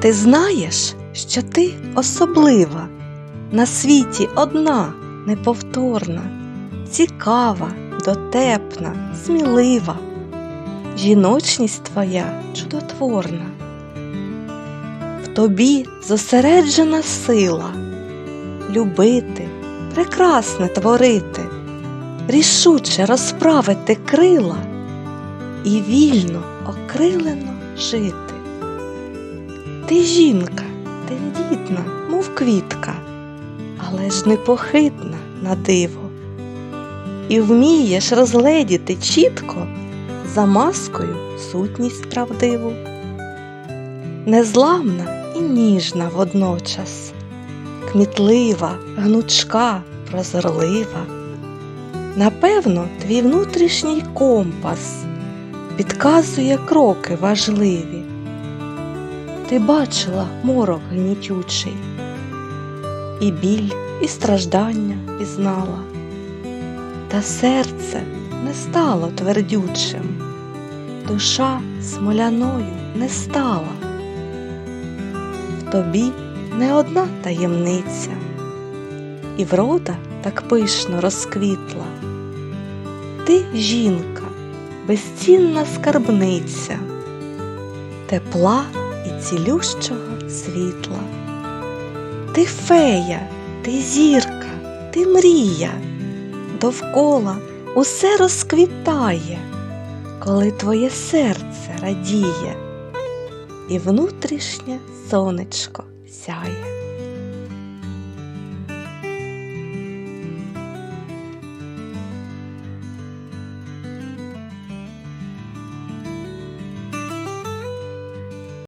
Ти знаєш, що ти особлива, на світі одна, неповторна, цікава, дотепна, смілива. Жіночність твоя чудотворна. В тобі зосереджена сила любити, прекрасне творити, рішуче розправити крила і вільно окрилено жити. Ти жінка, тендітна, мов квітка, але ж непохитна на диво. І вмієш розгледіти чітко за маскою сутність правдиву. Незламна і ніжна водночас, кмітлива, гнучка, прозорлива. Напевно, твій внутрішній компас підказує кроки важливі. Ти бачила морок гнітючий, і біль, і страждання пізнала, та серце не стало твердючим, душа смоляною не стала. В тобі не одна таємниця, і врода так пишно розквітла. Ти жінка, безцінна скарбниця, тепла і цілющого світла. Ти фея, ти зірка, ти мрія, довкола усе розквітає, коли твоє серце радіє, і внутрішнє сонечко сяє.